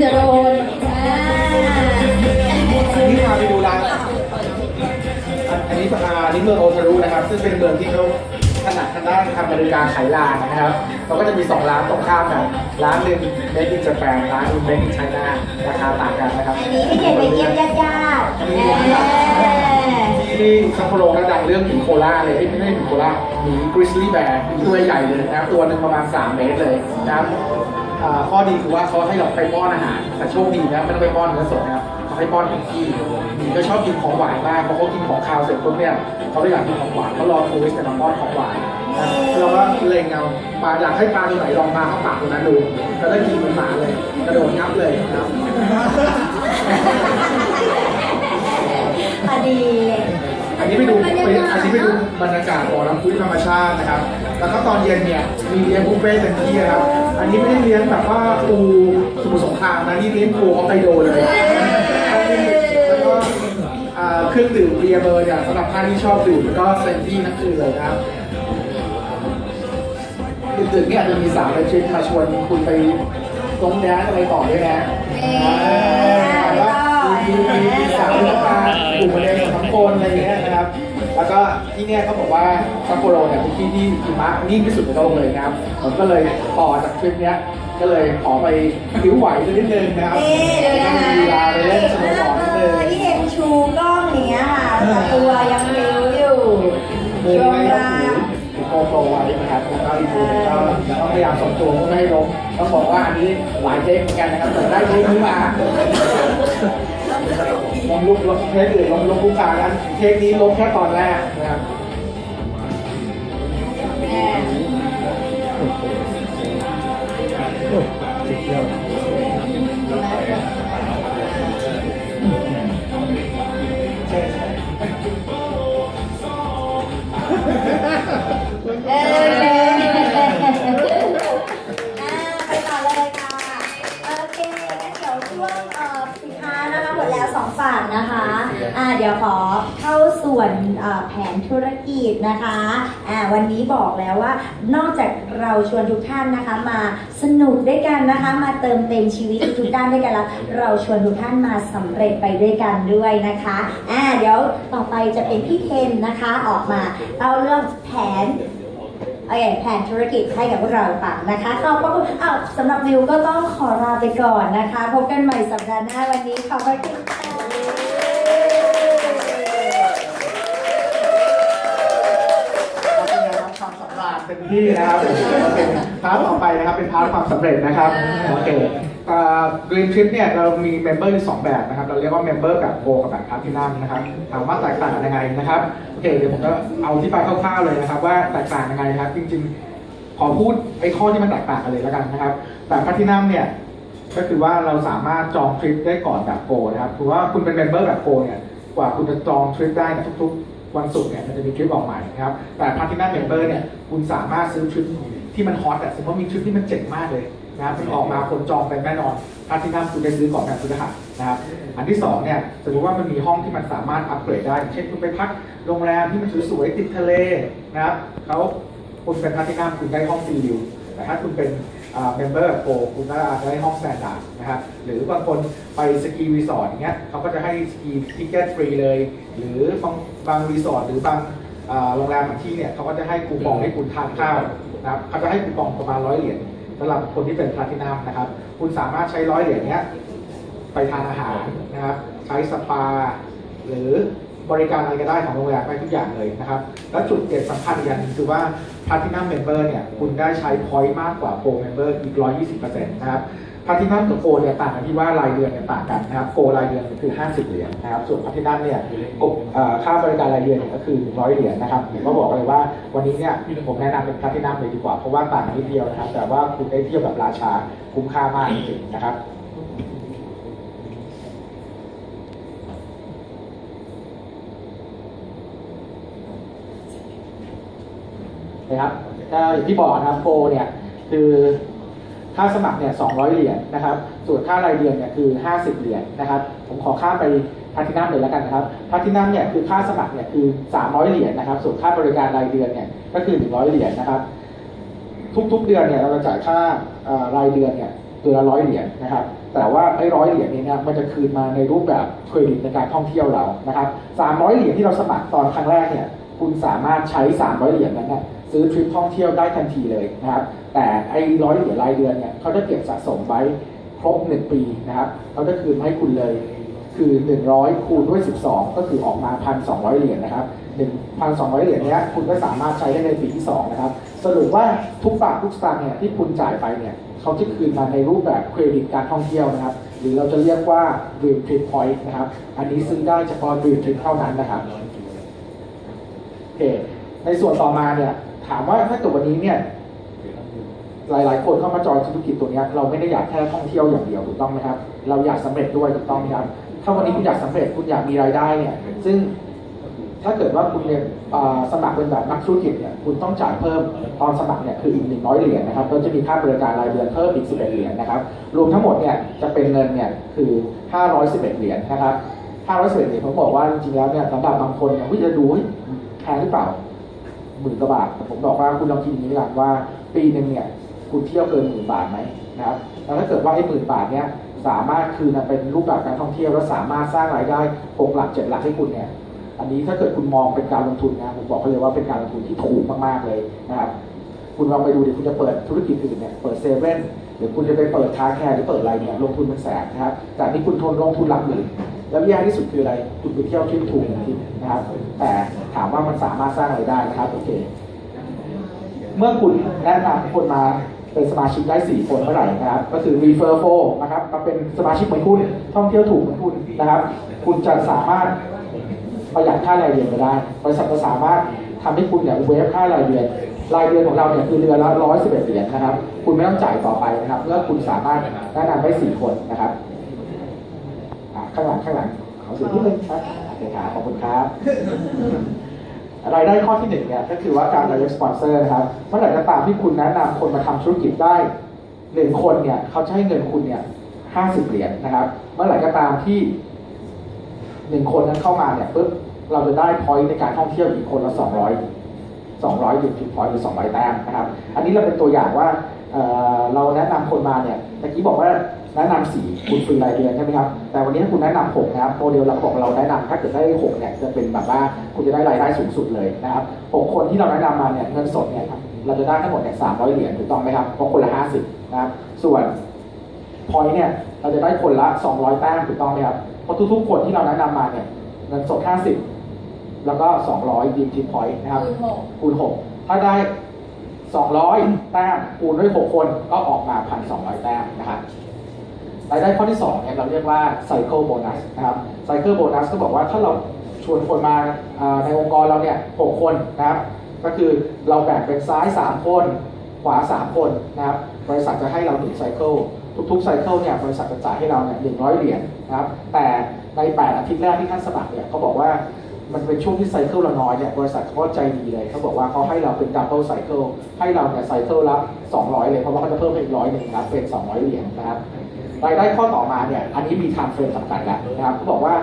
เดี๋ยวโดนอ่านี่พาไปดูร้านอันอันนี้อ่าอันนี้เมืองโอทารุนะครับ ซึ่งเป็นเมืองที่เขาถนัดทางด้านทำบริการขายลานนะครับเขาก็จะมีสองร้านตรงข้ามกัน ร้านหนึ่ง made in Japan ร้านหนึ่ง made in China ราคาต่างกันนะครับอันนี้ให้เด็กไปเยี่ยมญาติญาติๆเอ่อที่ซัปโปโรก็ดังเรื่องหมีโคล่าเลยที่ไม่ใช่หมีโคล่าหมีกริซลี่แบร์ตัวใหญ่เลยนะครับตัวหนึ่งประมาณ 3 เมตรเลยนะครับอ่า ข้อดีคือว่าเขาให้เราไปป้อนอาหารแต่โชคดีนะไม่ต้องไปป้อนเนื้อสดนะครับเขาให้ป้อนของที่หมีก็ชอบกินของหวานมากพอเขากินของคาวเสร็จปุ๊บเนี่ยเขาเลยอยากกินของหวานเขารอทูริสต์จะมาป้อนของหวานนะเราก็เล็งเอาปลาอยากให้ปลาตัวไหนลองมาเข้าปากตัวนั้นดูก็ได้กินเหมือนหมาเลยกระโดดงับเลยนะครับพอดีอันนี้ไปดูไปอันนี้ไปดูบรรยากาศบ่อน้ำพุธรรมชาตินะครับ แล้วก็ตอนเย็นเนี่ยมีเลี้ยงบุฟเฟ่ต์เต็มที่นะครับ อันนี้ไม่ได้เลี้ยงแบบว่าปูสมุทรสงครามนะนี่เลี้ยงปูฮอกไกโดเลยแล้วก็เครื่องดื่มเบียร์เบอร์เนี่ยสำหรับท่านที่ชอบดื่มก็เต็มที่ทั้งคืนเลยนะครับดึกๆเนี่ยอาจจะมีสาวในทริปมาชวนคุณไปตรงแดนอะไรต่อด้วยนะแต่ว่ามีสาวที่มากลุ่มประเด็นของคนอะไรอย่างเงี้ย แล้วก็ที่เนี่ยเขาบอกว่าซัปโปโรเนี่ยเป็นที่ที่หิมะนิ่งที่สุดในโลกเลยนะครับ ผมก็เลยต่อจากทริปเนี้ยก็เลยขอไปผิวไหวนิดนึงนะครับนี่ดูนะคะมีเวลาไปเล่นสโนว์บอร์ดนิดนึงที่เห็นชูกล้องอย่างเงี้ยค่ะแต่ตัวยังเร็วอยู่มือช่วงไม่ต้องล่างถือโกโปรไว้นะครับแล้วก็อีกมือหนึ่งก็ต้องพยายามส่งตัวไม่ให้ล้มต้องบอกว่าอันนี้หลายเทคเหมือนกันนะครับแต่ได้เทคนี้มา ลงลุกลงเทคอื่นลงลงลุกกลานั้นเทคนี้ล้มแค่ตอนแรกนะครับเออ ไปต่อเลยค่ะ โอเคงั้นเดี๋ยวช่วง สองฝั่งนะคะอ่าเดี๋ยวขอเข้าส่วนเอ่อแผนธุรกิจนะคะอ่าวันนี้บอกแล้วว่านอกจากเราชวนทุกท่านนะคะ มาสนุกด้วยกันนะคะ มาเติมเต็มชีวิตทุกๆด้านด้วยกันแล้วเราชวนทุกท่านมาสำเร็จไปด้วยกันด้วยนะคะอ่าเดี๋ยวต่อไปจะเป็นพี่เทนนะคะออกมาเล่าเรื่องแผน โอเคแผนธุรกิจให้กับพวกเราฟังนะคะขอบพระคุณอ้าวสำหรับวิวก็ต้องขอลาไปก่อนนะคะ พบกันใหม่สัปดาห์หน้าวันนี้ขอบพระคุณค่ะ เต็มที่นะครับเป็นพาร์ทต่อไปนะครับเป็นพาร์ทความสำเร็จนะครับโอเคกรีนทริปเนี่ยเรามีเมมเบอร์อยู่สองแบบนะครับ เราเรียกว่าเมมเบอร์แบบโกกับแบบพาร์ทินัมนะครับถามว่าแตกต่างยังไงนะครับโอเคเดี๋ยวผมก็เอาที่ไปคร่าวๆเลยนะครับ ว่าแตกต่างยังไงครับ จริง ๆ ขอพูดไอ้ข้อที่มันแตกต่างกันเลยแล้วกันนะครับแบบพาร์ทินัมเนี่ยก็คือว่าเราสามารถจองทริปได้ก่อนแบบโกนะครับคือว่าคุณเป็นเมมเบอร์แบบโกเนี่ยกว่าคุณจะจองทริปได้ทุกๆ วันศุกร์เนี่ยมันจะมีทริปออกใหม่นะครับ แต่พาร์ทินัมเมมเบอร์เนี่ยคุณสามารถซื้อทริปที่มันฮอตอะสมมติมีทริปที่มันเจ๋งมากเลยนะครับมันออกมาคนจองเป็นแน่นอนพาร์ทินัมคุณได้ซื้อก่อนแบบคุณจะหักนะครับอันที่สองเนี่ยสมมติว่ามันมีห้องที่มันสามารถอัปเกรดได้ เช่นคุณไปพักโรงแรมที่มันสวยๆติดทะเลนะครับเขาคุณเป็นพาร์ทินัมคุณได้ห้องซีวิวแต่ถ้าคุณเป็นเมมเบอร์โกคุณก็อาจจะได้ห้องสแตนดาร์ดนะครับหรือบางคนไปสกีรีสอร์ทอย่างเงี้ยเขาก็จะให้สกีทิเก็ตฟรีเลย หรือบาง บางรีสอร์ทหรือบางโรงแรมบางที่เนี่ยเขาก็จะให้คูปองให้คุณทานข้าวนะครับเขาจะให้คูปองประมาณร้อยเหรียญสำหรับคนที่เป็นพลาตินัมนะครับ คุณสามารถใช้ร้อยเหรียญเนี้ยไปทานอาหารนะครับใช้สปา หรือบริการอะไรก็ได้ของโรงแรมได้ทุกอย่างเลยนะครับ แล้วจุดเด่นสำคัญอีกอย่างหนึงคือว่า Platinum Member เนี่ยคุณได้ใช้ point มากกว่า Gold Member อีก 120%นะครับ Platinum กับ Gold เนี่ยต่างกันที่ว่ารายเดือนเนี่ยต่างกันนะครับ Gold รายเดือนคือ 50 เหรียญนะครับส่วน Platinum เนี่ยกบเอ่อค่าบริการรายเดือนเนี่ยก็คือ 100 เหรียญนะครับผมก็บอกเลยว่าวันนี้เนี่ยผมแนะนำเป็น Platinum เลยดีกว่าเพราะว่าต่างกันนิดเดียวนะครับ แต่ว่าคุณได้เที่ยวแบบราชาคุ้มค่ามากจริงๆนะครับนะครับก็อย่างที่บอกนะครับโปรเนี่ยคือ ค่าสมัครเนี่ย200 เหรียญนะครับ ส่วนค่ารายเดือนเนี่ยคือ 50 เหรียญนะครับ ผมขอข้ามไปพาทินัมเลยแล้วกันนะครับพาทินัมเนี่ยคือค่าสมัครเนี่ยคือ 300 เหรียญนะครับ ส่วนค่าบริการรายเดือนเนี่ยก็คือ 100 เหรียญนะครับ ทุกๆเดือนเนี่ยเราจะจ่ายค่ารายเดือนเนี่ยเดือนละร้อยเหรียญนะครับ แต่ว่าไอ้ร้อยเหรียญนี้เนี่ยมันจะคืนมาในรูปแบบเครดิตในการท่องเที่ยวเรานะครับ300เหรียญที่เราสมัครตอนครั้งแรกเนี่ยคุณสามารถใช้ 300 เหรียญนั้นเนี่ย ซื้อทริปท่องเที่ยวได้ทันทีเลยนะครับ แต่ไอ้ร้อยเหรียญรายเดือนเนี่ยเขาจะเก็บสะสมไว้ครบ 1 ปีนะครับเขาจะคืนให้คุณเลยคือ 100 คูณด้วย 12 ก็คือออกมา 1,200 เหรียญนะครับ 1,200 เหรียญเนี้ยคุณก็สามารถใช้ได้ในปีที่ 2 นะครับ สรุปว่าทุกบาททุกสตางค์เนี่ยที่คุณจ่ายไปเนี่ยเขาจะคืนมาในรูปแบบเครดิตการท่องเที่ยวนะครับ หรือเราจะเรียกว่า Dream Trip Point นะครับ อันนี้ซื้อได้เฉพาะ Dream Trip เท่านั้นนะครับโอเค ในส่วนต่อมาเนี่ยถามว่าถ้าเกิดวันนี้เนี่ยหลายๆ คนเข้ามาจอยธุรกิจตัวเนี้ยเราไม่ได้อยากแค่ท่องเที่ยวอย่างเดียวถูกต้องไหมครับเราอยากสำเร็จด้วยถูกต้องไหมครับถ้าวันนี้คุณอยากสำเร็จคุณอยากมีรายได้เนี่ยซึ่งถ้าเกิดว่าคุณเนี่ยสมัครเป็นแบบนักธุรกิจเนี่ยคุณต้องจ่ายเพิ่มตอนสมัครเนี่ยคืออีก100เหรียญนะครับแล้วจะมีค่าบริการรายเดือนเพิ่มอีก11เอ็ดเหรียญนะครับรวมทั้งหมดเนี่ยจะเป็นเงินเนี่ยคือ511เหรียญนะครับ511เหรียญผมบอกว่าจริงๆแล้วเนี่ยสำหรับบางคนเนี่ยวิจะดูแพงหรือเปล่า หมื่นกว่าบาทแต่ผมบอกว่าคุณลองคิดอย่างนี้ละว่า ปีหนึ่งเนี่ยคุณเที่ยวเกินหมื่นบาทไหมนะครับแล้วถ้าเกิดว่าไอ้หมื่นบาทเนี่ยสามารถคืนเป็นรูปแบบการท่องเที่ยว แล้วสามารถสร้างรายได้หกหลักเจ็ดหลักให้คุณเนี่ยอันนี้ถ้าเกิดคุณมองเป็นการลงทุนนะผมบอกเขาเลยว่าเป็นการลงทุนที่ถูกมากๆเลยนะครับคุณลองไปดูดิคุณจะเปิดธุรกิจอื่นเนี่ยเปิดเซเว่นหรือคุณจะไปเปิดคาแคร์หรือเปิดอะไรเนี่ยลงทุนเป็นแสนนะครับจากที่คุณทนลงทุนหลักหมื่น แล้วแย่ที่สุดคืออะไรคุณไปเที่ยวทริปถูกจริงนะครับ แต่ถามว่ามันสามารถสร้างรายได้นะครับโอเค เมื่อคุณแนะนำคนมาเป็นสมาชิกได้ 4 คนเมื่อไหร่นะครับ ก็คือ refer f o นะครับมาเป็นสมาชิกเหมือนคุณท่องเที่ยวถูกเหมือนคุณนะครับ คุณจะสามารถประหยัดค่ารายเดือนไปได้บริษัทจะสามารถทำให้คุณเนี่ยเวฟค่ารายเดือนรายเดือนของเราเนี่ยคือเดือนละ111เอ็ดเหรียญนะครับ คุณไม่ต้องจ่ายต่อไปนะครับเมื่อคุณสามารถแนะนำได้4คนนะครับ ข้างหลังข้างหลังขอเสียงนิดนึงครับโอเคครับขอบคุณครับรายได้ข้อที่หนึ่งเนี่ยก็คือว่าการ direct sponsor นะครับเมื่อไหร่ก็ตามที่คุณแนะนำคนมาทำธุรกิจได้หนึ่งคนเนี่ยเขาจะให้เงินคุณเนี่ยห้าสิบเหรียญนะครับ เมื่อไหร่ก็ตามที่หนึ่งคนนั้นเข้ามาเนี่ยปุ๊บเราจะได้ point ในการท่องเที่ยวอีกคนละสองร้อยสองร้อยหรือจุด point หรือสองร้อยแต้มนะครับ อันนี้เราเป็นตัวอย่างว่าเเราแนะนำคนมาเนี่ยตะกี้บอกว่า แนะนำสี่คุณฟรีรายเดือนใช่ไหมครับแต่วันนี้ถ้าคุณแนะนำหกนะครับโมเดลเราบอกเราแนะนำถ้าเกิดได้หกเนี่ยจะเป็นแบบว่าคุณจะได้รายได้สูงสุดเลยนะครับหกคนที่เราแนะนำมาเนี่ยเงินสดเนี่ยครับเราจะได้ทั้งหมดเนี่ยสามร้อยเหรียญถูกต้องไหมครับเพราะคนละห้าสิบนะครับส่วนพอยเนี่ยเราจะได้คนละ200แต้มถูกต้องไหมครับเพราะทุกๆคนที่เราแนะนำมาเนี่ยเงินสด50แล้วก็200ดีมทีพอยต์นะครับคูณหกคูณ6ถ้าได้200 แต้มคูณด้วย 6 คนก็ออกมา 1,200 แต้มนะครับ รายได้ข้อที่2เนี่ยเราเรียกว่า cycle bonus นะครับ cycle bonus ก็บอกว่าถ้าเราชวนคนมาในองค์กรเราเนี่ย6คนนะครับ ก็คือเราแบ่งเป็นซ้าย 3 คน ขวา 3 คนนะครับ บริษัทจะให้เราหนึ่งไซเคิลทุกๆไซเคิลเนี่ยบริษัทจะจ่ายให้เราเนี่ยหนึ่งร้อยเหรียญนะครับ แต่ใน 8 อาทิตย์แรกที่ท่านสมัครเนี่ยเขาบอกว่ามันเป็นช่วงที่ไซเคิลเราน้อยเนี่ยบริษัทเขาก็ใจดีเลยเขาบอกว่าเขาให้เราเป็นดับเบิลไซเคิลให้เราเนี่ยไซเคิลละ200 เลยเพราะว่าเขาจะเพิ่มอีกร้อยหนึ่งนะครับเป็น 200 เหรียญนะครับ รายได้ข้อต่อมาเนี่ย อันนี้มีทม์เฟรมจำกัดแล้วนะครับเขาบอกว่า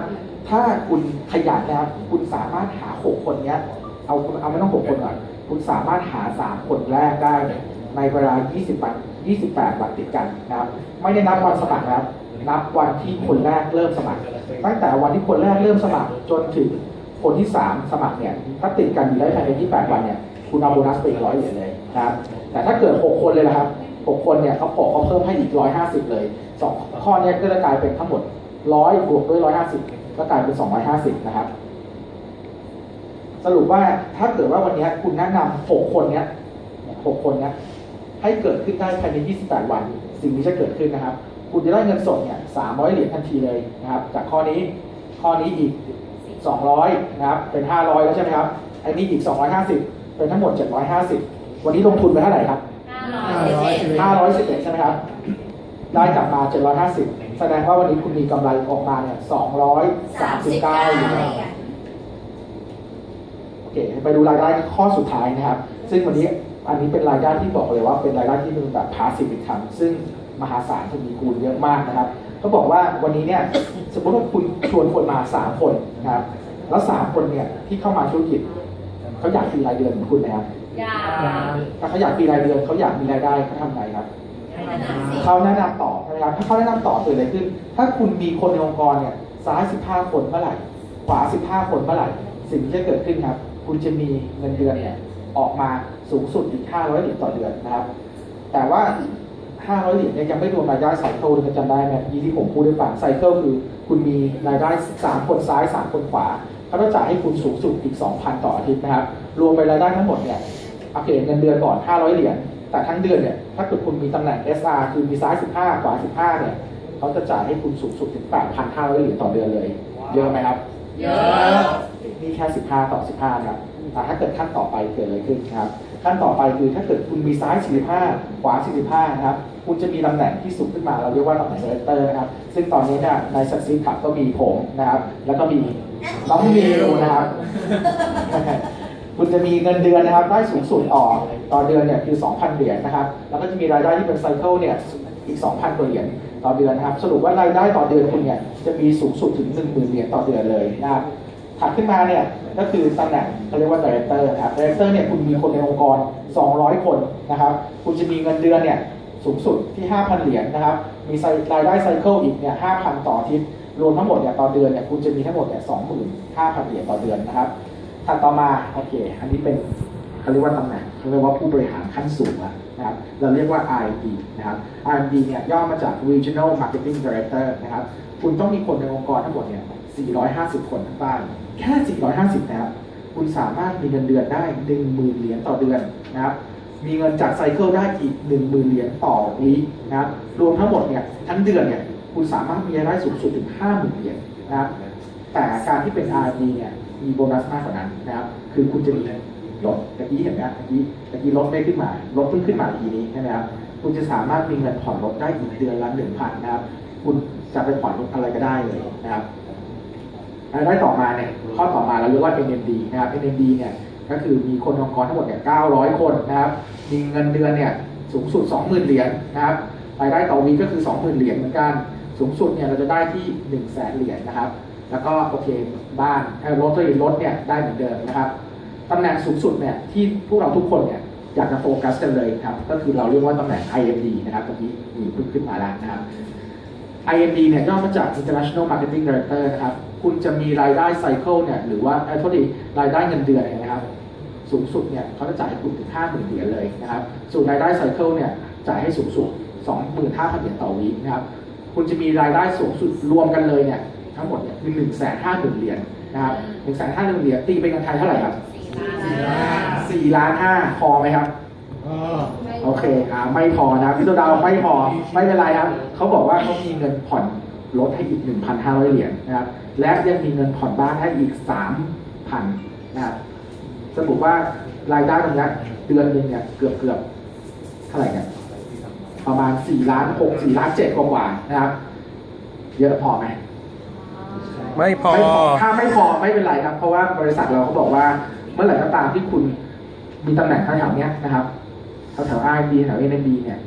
ถ้าคุณขยันนะครับ คุณสามารถหา 6 คนเนี้ย เอาเอาไม่ต้อง 6 คนก่อน คุณสามารถหา 3 คนแรกได้ในเวลา 20วัน28 วันติดกันนะครับ ไม่ได้นับวันสมัครนะครับ นับวันที่คนแรกเริ่มสมัคร ตั้งแต่วันที่คนแรกเริ่มสมัครจนถึงคนที่ 3 สมัครเนี่ย ถ้าติดกันอยู่ได้ภายใน28 วันเนี่ย คุณเอาโบนัสไปร้อยเหรียญเลยนะครับ แต่ถ้าเกิด 6 คนเลยนะครับ 6คนเนี่ยเขาบอเขาเพิ่มให้อีก150เลยสองข้อเนี้ก็จะกลายเป็นทั้งหมด100บวกด้วย150ก็กลายเป็น250นะครับ สรุปว่าถ้าเกิดว่าวันนี้คุณแนะนำหกคนเนี้ยหกคนเนี้ยให้เกิดขึ้นได้ภายใน 28 วัน สิ่งนี้จะเกิดขึ้นนะครับ คุณจะได้เงินสดเนี่ย 300 เหรียญทันทีเลยนะครับ จากข้อนี้ ข้อนี้อีก 200 นะครับ เป็น 500 แล้วใช่ไหมครับไอ้นี่อีก 250 เป็นทั้งหมด 750 วันนี้ลงทุนไปเท่าไหร่ครับ ห้าร้อยสิบเอ็ด511ใช่ไหมครับ ได้กลับมา 750 แสดงว่าวันนี้คุณมีกำไรออกมาเนี่ย239อยู่แล้วโอเค ไปดูรายได้ข้อสุดท้ายนะครับ ซึ่งวันนี้อันนี้เป็นรายได้ที่บอกเลยว่าเป็นรายได้ที่เป็นแบบ passive income ซึ่งมหาศาลทวีคูณเยอะมากนะครับเขาบอกว่าวันนี้เนี่ยสมมติว่าคุณชวนคนมา 3 คนนะครับ แล้ว 3 คนเนี่ยที่เข้ามาธุรกิจเขาอยากฟรีรายเดือนเหมือนคุณนะครับ ยาถ้าเขาอยากฟรีรายเดือนเขาอยากมีรายได้เขาทำไงครับให้แนะนำสิเขาแนะนำต่อใช่ไหมครับนะครับถ้าเขาแนะนำต่อเกิดอะไรขึ้น ถ้าคุณมีคนในองค์กรเนี่ยซ้าย 15 คนเมื่อไหร่ ขวา 15 คนเมื่อไหร่ สิ่งที่จะเกิดขึ้นครับ คุณจะมีเงินเดือนเนี่ยออกมาสูงสุดอีก 500เหรียญต่อเดือนนะครับ แต่ว่า 500เหรียญเนี่ยยังไม่รวมรายได้ไซเคิลที่จำได้ไหมยี่ที่ผมพูดให้ฟังไซเคิลคือ คุณมีรายได้ 3 คนซ้าย 3 คนขวาเขาจะจ่ายให้คุณสูงสุดอีก 2,000 ต่ออาทิตย์นะครับ รวมไปรายได้ทั้งหมดเนี่ย โอเคเงินเดือนก่อน 500 เหรียญแต่ทั้งเดือนเนี่ยถ้าเกิดคุณมีตำแหน่ง SR คือมีซ้าย 15 ขวา 15 เนี่ยเขาจะจ่ายให้คุณสูงสุดถึง 8,500 เหรียญต่อเดือนเลย เยอะไหมครับ เยอะนี่แค่ 15 ต่อ 15นะครับอ่าถ้าเกิดขั้นต่อไปเกิดอะไรขึ้นนะครับ ขั้นต่อไปคือถ้าเกิดคุณมีซ้าย 45 ขวา 45 นะครับ คุณจะมีตำแหน่งที่สูงขึ้นมาเราเรียกว่าตำแหน่งดีเรคเตอร์นะครับ ซึ่งตอนนี้เนี่ยในสักซีขับก็มีผมนะครับ แล้วก็มีน้องมิวนะครับ คุณจะมีเงินเดือนนะครับได้สูงสุดต่อต่อเดือนเนี่ยคือ 2,000 เหรียญนะครับ แล้วก็จะมีรายได้ที่เป็นไซเคิลเนี่ยอีก 2,000กว่าเหรียญต่อเดือนนะครับ สรุปว่ารายได้ต่อเดือนคุณเนี่ยจะมีสูงสุดถึง 10,000 เหรียญต่อเดือนเลยนะครับถัดขึ้นมาเนี่ยก็คือตำแหน่งเขาเรียกว่าดีเรคเตอร์ครับดีเรคเตอร์เนี่ยคุณมีคนในองค์กร 200 คนนะครับ คุณจะมีเงินเดือนเนี่ยสูงสุดที่ 5,000 เหรียญนะครับ มีรายได้ไซเคิลอีกเนี่ย 5,000 ต่ออาทิตย์ รวมทั้งหมดเนี่ยต่อเดือนเนี่ยคุณจะมีทั้งหมดเนี่ย 25,000 เหรียญต่อเดือนนะครับ ถัดต่อมาโอเค อันนี้เป็นเขาเรียกว่าตำแหน่งเขาเรียกว่าผู้บริหารขั้นสูงนะครับเราเรียกว่า R&D นะครับ R&D เนี่ยย่อมาจาก Regional Marketing Director นะครับคุณต้องมีคนในองค์กรทั้งหมดเนี่ย 450 คนทั้งบ้านแค่ 450 นะครับ คุณสามารถมีเงินเดือนได้ 10,000 เหรียญต่อเดือนนะครับ มีเงินจากไซเคิลได้อีก 10,000 เหรียญต่อวีคนะครับ รวมทั้งหมดเนี่ยทั้งเดือนเนี่ยคุณสามารถมีรายได้สูงสุดถึง 50,000 เหรียญนะครับ แต่การที่เป็น R&D เนี่ย มีโบนัสมากกว่านั้นนะครับ คือคุณจะมีรถตะกี้เห็นไหมตะกี้ตะกี้รถไม่ขึ้นมารถเพิ่งขึ้นมาทีนี้ใช่ไหมครับคุณจะสามารถมีเงินผ่อนรถได้อีกเดือนละหนึ่งพันนะครับ คุณจะไปผ่อนรถอะไรก็ได้เลยนะครับรายได้ต่อมาเนี่ยข้อต่อมาเราเรียกว่า NMD นะครับ NMD เนี่ยก็คือมีคนองค์กรทั้งหมดเนี่ย900 คนนะครับ มีเงินเดือนเนี่ยสูงสุด 20,000 เหรียญนะครับรายได้ต่อวีก็คือ 20,000 เหรียญเหมือนกัน สูงสุดเนี่ยเราจะได้ที่ 1 0 0 0 0แสนเหรียญนะครับ แล้วก็โอเคบ้านเอ่อรถตัวรถเนี่ยได้เหมือนเดิมนะครับตำแหน่งสูงสุดเนี่ยที่พวกเราทุกคนเนี่ยอยากจะโฟกัสกันเลยครับ ก็คือเราเรียกว่าตำแหน่ง IMD นะครับตรงนี้มีเพิ่งขึ้นมาแล้วนะครับ IMD เนี่ยย่อมาจาก International Marketing Director นะครับ คุณจะมีรายได้ไซเคิลเนี่ยหรือว่าเออโทษดีรายได้เงินเดือนเนี่ยนะครับ สูงสุดเนี่ยเขาจะจ่ายให้คุณถึง 50,000เหรียญเลยนะครับ ส่วนรายได้ไซเคิลเนี่ยจ่ายให้สูงสุด 25,000เหรียญต่อวีคนะครับ คุณจะมีรายได้สูงสุดรวมกันเลยเนี่ย ทั้งหมดเนี่ยคือ150,000เหรียญนะครับ150,000เหรียญตีเป็นเงินไทยเท่าไหร่ครับสี่ล้านห้าพอไหมครับโอเคอ่าไม่พอนะครับพี่โซดาวไม่พอไม่เป็นไรครับเขาบอกว่าเขามีเงินผ่อนรถให้อีก 1,500 เหรียญนะครับ และยังมีเงินผ่อนบ้านให้อีก 3,000นะครับสรุปว่ารายได้ตรงเนี้ยเดือนหนึงเนี่ยเกือบเกือบเท่าไหร่เนี่ยประมาณ4ล้าน6 4ล้าน7กว่าๆนะครับ เยอะพอไหม ไม่พอ ไม่พอถ้าไม่พอไม่เป็นไรครับ เพราะว่าบริษัทเราเขาบอกว่า เมื่อไหร่ก็ตามที่คุณมีตำแหน่งแถวๆเนี้ยนะครับแถวแถว R&D แถว N&D เนี่ย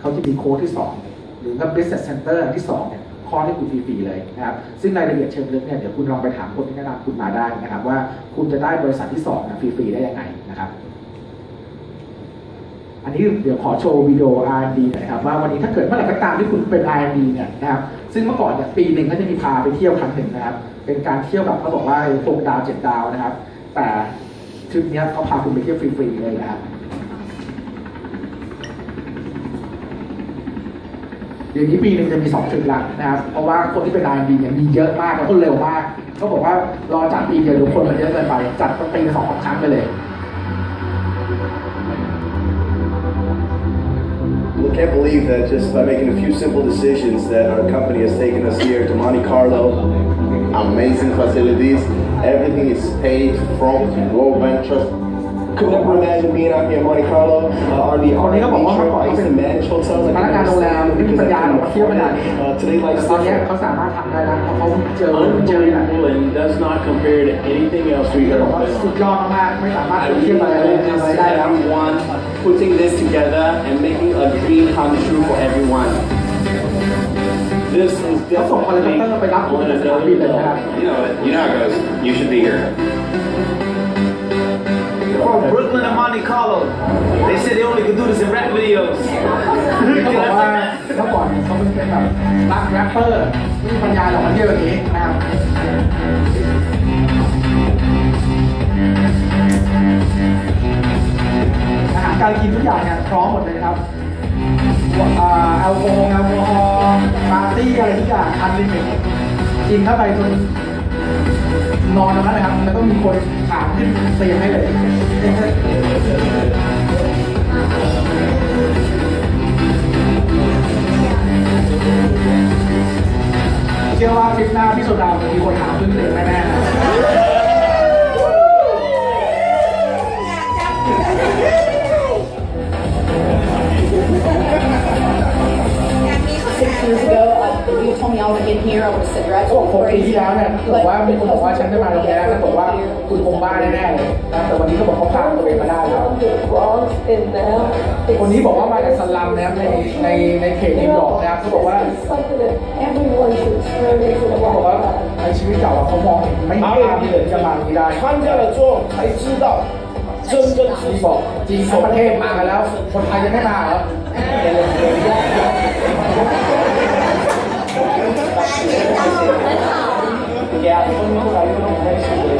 เขาจะมีโค้ดที่2หรือว่า Business Center ที่2เนี่ยคอร์สให้คุณฟรีๆเลยนะครับ ซึ่งรายละเอียดเชิงลึกเนี่ยเดี๋ยวคุณลองไปถามคนที่แนะนำคุณมาได้นะครับ ว่าคุณจะได้บริษัทที่2นะฟรีๆได้ยังไงนะครับ อันนี้เดี๋ยวขอโชว์วิดีโอ R&D หน่อยครับว่าวันนี้ถ้าเกิดเมื่อไหร่ก็ตามที่คุณเป็น R&D เนี่ยนะครับซึ่งเมื่อก่อนเนี่ยปีหนึ่งก็จะมีพาไปเที่ยวครั้งหนึ่งนะครับ เป็นการเที่ยวแบบเขาบอกว่าหกดาวเจ็ดดาวนะครับ แต่ทริปนี้เขาพาคุณไปเที่ยวฟรีๆเลยนะครับเดี๋ยวนี้ปีหนึ่งจะมีสองทริปละนะครับ เพราะว่าคนที่เป็น R&D เนี่ยมีเยอะมากแล้วก็เร็วมากเขาบอกว่ารอจัดปีเดียวทุกคนมันเยอะเกินไปจัดตั้งปีละสองสครั้งไปเลย can't believe that just by making a few simple decisions that our company has taken us here to Monte Carlo. Amazing facilities. Everything is paid from World Ventures. Could never imagine being out here in Monte Carlo uh, or the R&D trip. I used to hotels. I can understand because I've done before that. Uh, today life's different. Unbelievable and does not compare to anything else we've ever been on. I really just everyone putting this together and making a dream come true for everyone. This is เขาส่งคอลเลค definitely เตอร์ไปรับคุณ on ที่สนาม another บินเลยนะครับ level. You know it. You know how it goes. You should be here. from Brooklyn and Monte Carlo. They said they only could do this in rap videos. เขาบอกว่าเมื่อก่อนเขาเป็นแบบรักแรปเปอร์ไม่มีปัญญาหรอกมาเที่ยวแบบนี้นะครับ การกินทุกอย่างเนี่ยพร้อมหมดเลยครับแอลกอฮอล์แอลกอฮอล์ปาร์ตี้อะไรทุกอย่างอันลิมิตกินเข้าไปจนนอนตรงนั้นนะครับแล้วก็มีคนถามขึ้นเตียงให้เลยเชื่อว่าคลิปหน้าพี่โซดาจะมีคนถามขึ้นเตียงแน่ if you told me I would get here, I would have said you're เขาบอก absolutely หกปี crazy. ที่แล้วเนี่ยบอกว่ามีคนบอกว่าฉันไม่มาโรงแรมแล้วบอกว่าคุณคงบ้าแน่ๆเลยนะแต่วันนี้เขาบอกเขาผ่านตัวเองมาได้แล้ว คนนี้บอกว่ามาจากสลัมนะครับในในในเขตนิวยอร์กนะครับเขาบอกว่า something that everyone should experience in เขาบอกว่า life. ในชีวิตเก่าอะเขามองเห็นไม่มีภาพเลยจะมาอย่างนี้ได้ 参加了之后才知道，真正 ที่บอกจีนทั้งประเทศมากันแล้ว คนไทยยังไม่มาเหรอ Yeah, some people are even next to the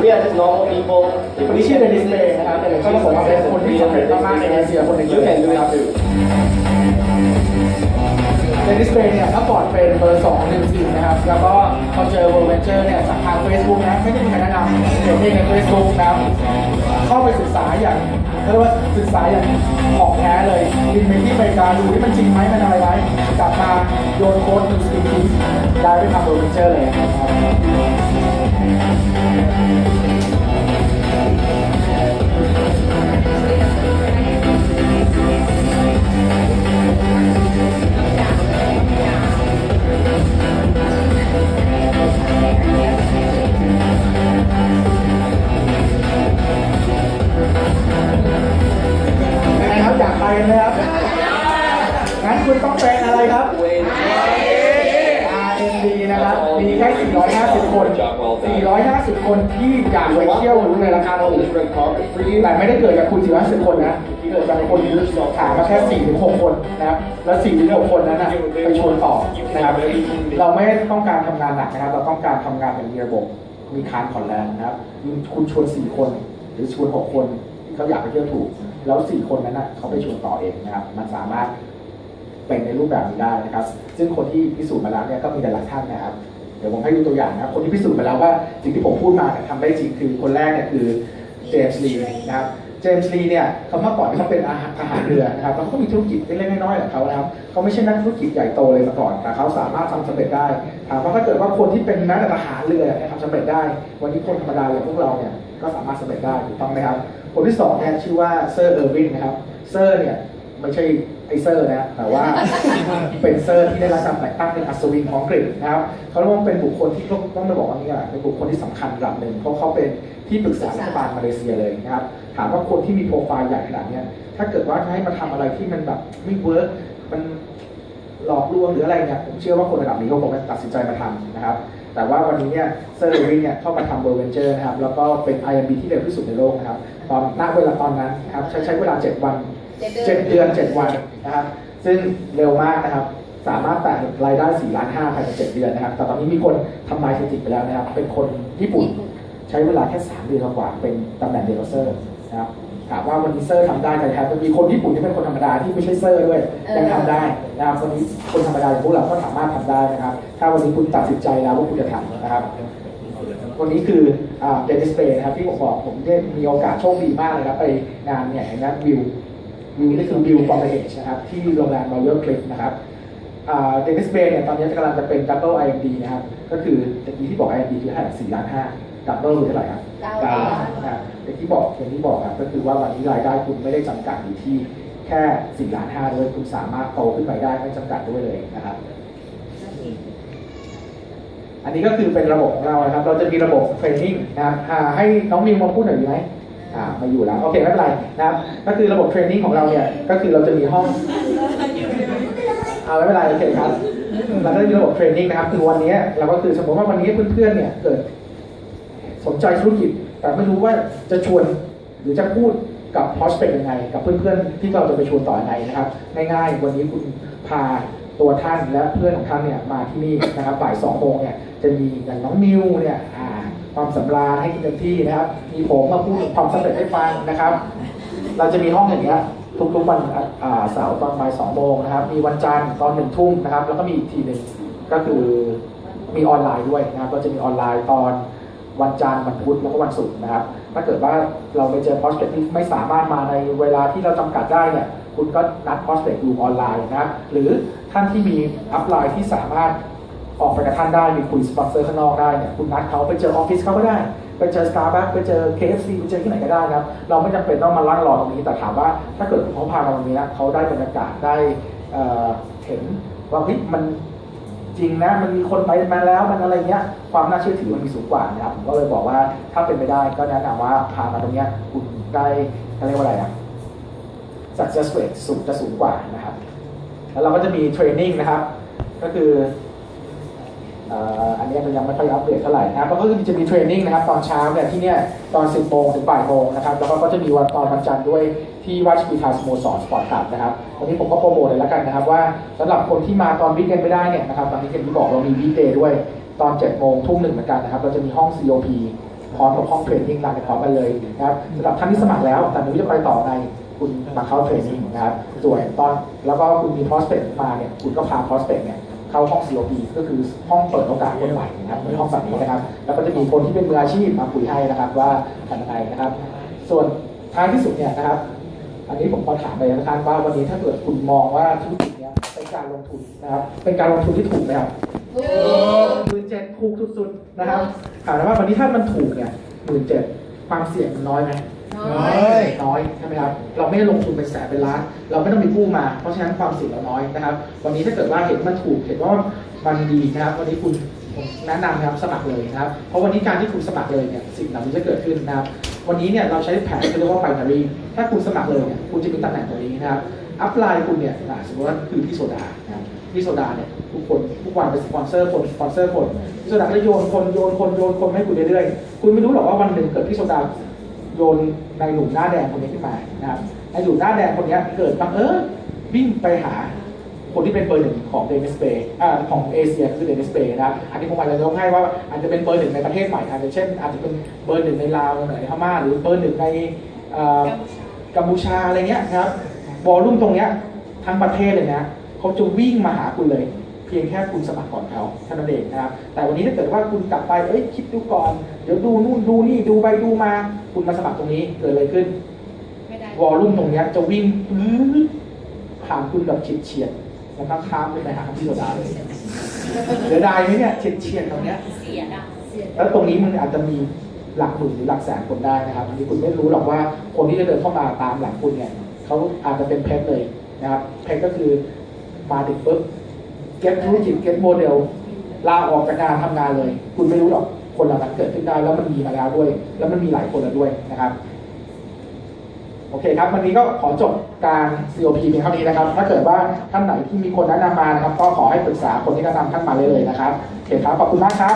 We are just normal people. คนนี้ชื่อเดนิสเลย์นะครับก็ต้องบอกว่าเป็นคนที่สำเร็จมากๆในเอเชียคนหนึ่ง You can do it too. เดนิสเบย์เนี่ยเมื่อก่อนเป็นเบอร์สองหนึ่งสี่นะครับ แล้วก็พอเจอเวอร์เวนเจอร์เนี่ยจากทางเฟซบุ๊กนะ ไม่ได้มีใครแนะนำเห็นเองในเฟซบุ๊กนะ เข้าไปศึกษาอย่าง เรียกว่าศึกษาอย่างของแท้เลยบินไปที่เมกาดูที่มันจริงไหมมันอะไรไหมกลับมาโยนโค้ดหนึ่งสปีดได้ไปทำเวอร์เวนเจอร์เลยครับ แต่ไม่ได้เกิดจากคุณ450คนนะเกิดจากคนถามมาแค่4-6คนนะครับ แล้ว4-6คนนั้นนะไปชวนต่อนะครับเราไม่ต้องการทำงานหนักนะครับ เราต้องการทำงานแบบมีระบบมีคานผ่อนแรงนะครับ คุณชวน4คน หรือชวน6คนที่เขาอยากไปเที่ยวถูก แล้ว4คนนั้นนะเขาไปชวนต่อเองนะครับ มันสามารถเป็นในรูปแบบนี้ได้นะครับ ซึ่งคนที่พิสูจน์มาแล้วเนี่ยก็มีหลายท่านนะครับเดี๋ยวผมให้ดูตัวอย่างนะครับคนที่พิสูจน์มาแล้วว่าสิ่งที่ผมพูดมาเนี่ยทำได้จริงคือคนแรกเนี่ยคือ เจมส์ลีนะครับเจมส์ลีเนี่ยเขาเมื่อก่อนเขาเป็นอาหารทหารเรือนะครับแล้วเขาก็มีธุรกิจเล็กๆน้อยๆของเขานะครับเขาไม่ใช่นักธุรกิจใหญ่โตเลยมาก่อน แต่เขาสามารถทำสำเร็จได้ถามว่าถ้าเกิดว่าคนที่เป็นนักทหารเรือเนี่ยทำสำเร็จได้ วันนี้คนธรรมดาอย่างพวกเราเนี่ยก็สามารถสำเร็จได้ถูกต้องไหมครับ คนที่สองเนี่ยชื่อว่าเซอร์เออร์วินนะครับ เซอร์เนี่ยไม่ใช่ไอเซอร์นะแต่ว่าเป็นเซอร์ที่ได้รับการแต่งตั้งเป็นอัศวินของอังกฤษนะครับเขาเรียกว่าเป็นบุคคลที่ต้องต้องมาบอกว่านี่แหละเป็นบุคคลที่สำคัญระดับหนึ่งเพราะเขาเป็นที่ปรึกษารัฐบาลมาเลเซียเลยนะครับถามว่าคนที่มีโปรไฟล์ใหญ่ขนาดนี้ถ้าเกิดว่าจะให้มาทำอะไรที่มันแบบไม่เวิร์กมันหลอกลวงหรืออะไรเนี่ยผมเชื่อว่าคนระดับนี้เขาคงตัดสินใจมาทำนะครับแต่ว่าวันนี้เนี่ยเซอร์เรวินเนี่ยเข้ามาทำเบอร์เวนเจอร์นะครับแล้วก็เป็น IMB ที่เร็วที่สุดในโลกนะครับตอนณเวลาตอนนั้นนะครับใช้ใช้เวลา 7 วัน เจ็ดเดือนเจ็ดวันนะครับ ซึ่งเร็วมากนะครับ สามารถแตะรายได้4ล้าน5ภายใน7เดือนนะครับ แต่ตอนนี้มีคนทำลายสถิติไปแล้วนะครับ เป็นคนญี่ปุ่นใช้เวลาแค่3เดือนกว่าเป็นตำแหน่งเดลเซอร์นะครับถามว่าวันนี้เซอร์ทำได้ไหมครับมีคนญี่ปุ่นที่เป็นคนธรรมดาที่ไม่ใช่เซอร์ด้วยยังทำได้นะครับวันนี้คนธรรมดาอย่างพวกเราก็สามารถทำได้นะครับ ถ้าวันนี้คุณตัดสินใจแล้วว่าคุณจะทำนะครับวันนี้คือเดนิสเปย์นะครับที่ผมบอกผมได้มีโอกาสโชคดีมากเลยครับไปงานเนี่ยเห็นไหมวิววิว นี่คือวิวฟอร์เมชนะครับที่โรงแรมรอยัลคลิฟนะครับเดนิสเบย์เนี่ยตอนนี้กำลังจะเป็นดับเบิลไอเอ็มดีนะครับ ก็คือตะกี้ที่บอกไอเอ็มดีคือเท่าไหร่สี่ล้านห้าดับเบิลคือเท่าไหร่ครับเก้าล้านนะครับอย่างที่บอกอย่างที่บอกครับก็คือว่าวันนี้รายได้คุณไม่ได้จำกัดอยู่ที่แค่สี่ล้านห้าด้วยคุณสามารถโตขึ้นไปได้ไม่จำกัดด้วยเลยนะครับ อันนี้ก็คือเป็นระบบของเรานะครับ เราจะมีระบบเทรนนิ่งนะครับอ่าให้น้องมิวมาพูดหน่อยดีไหม อ่ามาอยู่แล้ว โอเค ไม่เป็นไรนะครับ ก็คือระบบเทรนนิ่งของเราเนี่ย ก็คือเราจะมีห้องเอาไม่เป็นไรโอเคครับเราก็จะมีระบบเทรนนิ่งนะครับ คือวันนี้เราก็คือสมมติว่าวันนี้เพื่อนๆเนี่ยเกิดสนใจธุรกิจ แต่ไม่รู้ว่าจะชวนหรือจะพูดกับ prospect ยังไง กับเพื่อนๆที่เราจะไปชวนต่อยังไงนะครับ ง่ายๆ วันนี้คุณพา ตัวท่านและเพื่อนของท่านเนี่ยมาที่นี่นะครับบ่ายสองโมงเนี่ยจะมีอย่างน้องนิวเนี่ยความสำราญให้เต็มที่นะครับ มีผมมาพูดความสำเร็จให้ฟังนะครับ เราจะมีห้องอย่างเงี้ยทุกๆวันอาเสาร์ตอนบ่ายสองโมงนะครับ มีวันจันทร์ตอนหนึ่งทุ่มนะครับ แล้วก็มีอีกทีหนึ่งก็คือมีออนไลน์ด้วยนะครับก็จะมีออนไลน์ตอนวันจันทร์วันพุธแล้วก็วันศุกร์นะครับ ถ้าเกิดว่าเราไปเจอ prospect ที่ไม่สามารถมาในเวลาที่เราจำกัดได้เนี่ย คุณก็นัด prospect ดูออนไลน์นะ หรือท่านที่มีอัพไลน์ที่สามารถออกไปกับท่านได้ มีคุยสปอนเซอร์ข้างนอกได้เนี่ยคุณนัดเขาไปเจอออฟฟิศเขาก็ได้ ไปเจอ Starbucks ไปเจอ KFC ไปเจอที่ไหนก็ได้นะครับ เราไม่จำเป็นต้องมาลั่งรอตรงนี้ แต่ถามว่าถ้าเกิดเขาพามาตรงนี้นะเขาได้บรรยากาศได้เเห็นว่าเฮ้ยมันจริงนะ มันมีคนไปมาแล้วมันอะไรเงี้ย ความน่าเชื่อถือมันมีสูงกว่านะครับผมก็เลยบอกว่าถ้าเป็นไปได้ก็แนะนำว่าพามาตรงเนี้ยคุณได้เขาเรียกว่าอะไรอะ success rate สูงจะสูงกว่านะครับ แล้วเราก็จะมีเทรนนิ่งนะครับ ก็คืออันนี้มันยังไม่ค่อยอัปเดตเท่าไหร่นะครับแล้วก็จะมีเทรนนิ่งนะครับ ตอนเช้าเนี่ยที่เนี่ยตอน 10โมงถึงบ่ายโมงนะครับ แล้วก็ก็จะมีวันตอนวันจันทร์ด้วยที่วัดกีทาสโมสรสปอร์ตคลับนะครับวันนี้ผมก็โปรโมทเลยแล้วกันนะครับ ว่าสำหรับคนที่มาตอนวิกเอนไม่ได้เนี่ยนะครับตอนนี้อย่างที่บอกเรามีวีเดย์ด้วยตอน7โมงทุ่มหนึ่งเหมือนกันนะครับ เราจะมีห้อง COP พร้อมกับห้องเทรนนิ่งรันพร้อมกันเลยนะครับสำหรับท่านที่สมัครแล้วแต่ไม่รู้จะไปต่อใน คุณมาเข้าเทรนนิ่งนะครับส่วนตอนแล้วก็คุณมี prospect มาเนี่ยคุณก็พา prospect เนี่ยเข้าห้อง COP ก็คือห้องเปิดโอกาสคนใหม่นะครับในห้องแบบนี้นะครับ แล้วก็จะมีคนที่เป็นมืออาชีพมาคุยให้นะครับว่าทำยังไงนะครับ ส่วนท้ายที่สุดเนี่ยนะครับ อันนี้ผมขอถามเลยนะครับว่าวันนี้ถ้าเกิดคุณมองว่าธุรกิจเนี้ยเป็นการลงทุนนะครับ เป็นการลงทุนที่ถูกไหมครับหมื่นเจ็ดถูกสุดๆนะครับถามว่าวันนี้ถ้ามันถูกเนี่ยหมื่นเจ็ดความเสี่ยงมันน้อยไหม น้อยน้อยใช่ไหมครับเราไม่ได้ลงทุนเป็นแสนเป็นล้าน เราไม่ต้องมีกู้มา เพราะฉะนั้นความเสี่ยงเราน้อยนะครับ วันนี้ถ้าเกิดว่าเห็นมันถูกเห็นว่ามันดีนะครับ วันนี้คุณผมแนะนำนะครับสมัครเลยนะครับ เพราะวันนี้การที่คุณสมัครเลยเนี่ยสิ่งเหล่านี้จะเกิดขึ้นนะครับ วันนี้เนี่ยเราใช้แผนที่เรียกว่า binary ถ้าคุณสมัครเลยเนี่ยคุณจะมีตำแหน่งตรงนี้นะครับอัพไลน์คุณเนี่ยสมมติว่าคือพี่โซดานะครับพี่โซดาเนี่ยทุกคนทุกวันเป็นสปอนเซอร์คนสปอนเซอร์คนพี่โซดาก็โยนคนโยนคนโยนคนให้คุณเรื่อยๆคุณไม่รู้หรอกว่าวันหนึ่งเกิดพี่โซดาโยน ในหนุ่มหน้าแดงคนนี้ขึ้นมานะครับในหนุ่มหน้าแดงคนนี้เกิดบังเอิญวิ่งไปหาคนที่เป็นเบอร์หนึ่งของเดนิสเปย์อ่าของเอเชียคือเดนิสเปย์นะครับอันนี้ผมอาจจะยกให้ว่าอาจจะเป็นเบอร์หนึ่งในประเทศใหม่อาจจะเช่น อาจจะเป็นเบอร์หนึ่งในลาวในพม่าหรือเบอร์หนึ่งในอ่อกัมพูชาอะไรเงี้ยนะครับวอลลุ่มตรงเนี้ยทั้งประเทศเลยนะเขาจะวิ่งมาหาคุณเลย พียงแค่คุณสมัครก่อนเขาเท่านั้นเองนะครับ แต่วันนี้ถ้าเกิดว่าคุณกลับไปเอ้ยคิดดูก่อน เดี๋ยวดูนู่นดูนี่ดูไปดูมา คุณมาสมัครตรงนี้เกิดอะไรขึ้นวอลลุ่มตรงเนี้ยจะวิ่งปื๊ดผ่านคุณแบบเฉียดเฉียดๆแล้วก็ข้ามไปไปหาพี่โซดาเลยเสียดายไหมเนี่ยเฉียดเฉียดๆตรงเนี้ยเสียดายแล้วตรงนี้มันอาจจะมีหลักหมื่นหรือหลักแสนคนได้นะครับอันนี้คุณไม่รู้หรอกว่าคนที่จะเดินเข้ามาตามหลังคุณเนี่ยเขาอาจจะเป็นเพชรเลยนะครับเพชรก็คือมาถึงปุ๊บ เก็ตธุรกิจเก็ตโมเดลลาออกจากงานทำงานเลย คุณไม่รู้หรอกคนเหล่านั้นเกิดขึ้นได้แล้วมันมีมาแล้วด้วย แล้วมันมีหลายคนแล้วด้วยนะครับ โอเคครับ วันนี้ก็ขอจบการ COP เพียงเท่านี้นะครับ ถ้าเกิดว่าท่านไหนที่มีคนแนะนำมานะครับ ก็ขอให้ปรึกษาคนที่แนะนำท่านมาเลยเลยนะครับโอเคครับขอบคุณมากครับ